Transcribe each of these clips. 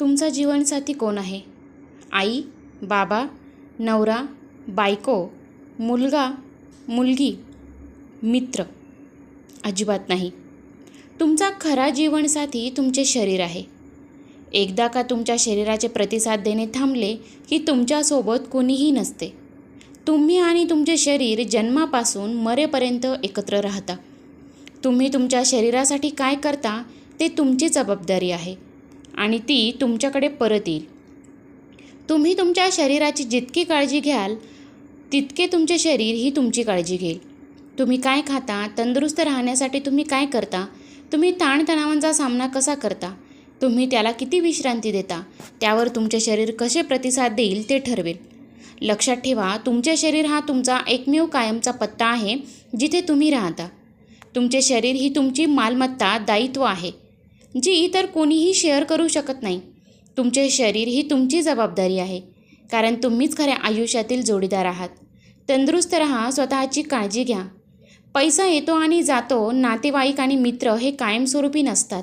तुमचा जीवनसाथी कोण आहे? आई बाबा नवरा बायको मुलगा मुलगी मित्र? अजिबात नाही. तुमचा खरा जीवनसाथी तुमचे शरीर आहे. एकदा का तुमच्या शरीराचे प्रतिसाद देणे थांबले की तुमच्यासोबत कोणीही नसते. तुम्ही आणि तुमचे शरीर जन्मापासून मरेपर्यंत एकत्र राहता. तुम्ही तुमच्या शरीरासाठी काय करता ते तुमची जबाबदारी आहे. आणि ती तुमच्याकडे परत येईल. तुम्ही तुमच्या शरीराची जितकी काळजी घ्याल तितके तुमचे शरीर ही तुमची काळजी घेईल. तुम्ही काय खाता तंदुरुस्त राहण्यासाठी तुम्ही काय करता तुम्ही ताणतणावांचा सामना कसा करता तुम्ही त्याला किती विश्रांती देता त्यावर तुमचे शरीर कसे प्रतिसाद देईल ते ठरवेल. लक्षात ठेवा तुमचे शरीर हा तुमचा एकमेव कायमचा पत्ता आहे जिथे तुम्ही राहता. तुमचे शरीर ही तुमची मालमत्ता दायित्व आहे. जी इतर कोणीही शेअर करू शकत नाही. तुमचे शरीर ही तुमची जबाबदारी आहे. कारण तुम्हीच खऱ्या आयुष्यातील जोडीदार आहात. तंदुरुस्त राहा स्वतःची काळजी घ्या. पैसा येतो आणि जातो नातेवाईक आणि मित्र हे कायमस्वरूपी नसतात.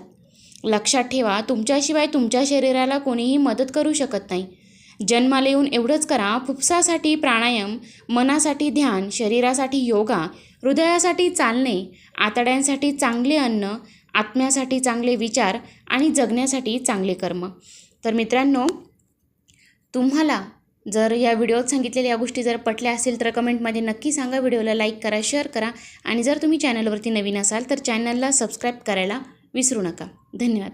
लक्षात ठेवा तुमच्याशिवाय तुमच्या शरीराला कोणीही मदत करू शकत नाही. जन्माला येऊन एवढंच करा फुफ्सासाठी प्राणायाम मनासाठी ध्यान शरीरासाठी योगा हृदयासाठी चालणे आतड्यांसाठी चांगले अन्न आत्म्यासाठी चांगले विचार आणि जगण्यासाठी चांगले कर्म. तर मित्रांनो तुम्हाला जर या व्हिडिओत सांगितलेल्या या गोष्टी जर पटल्या असेल तर कमेंटमध्ये नक्की सांगा. व्हिडिओला लाईक करा शेअर करा आणि जर तुम्ही चॅनलवरती नवीन असाल तर चॅनलला सबस्क्राईब करायला विसरू नका. धन्यवाद.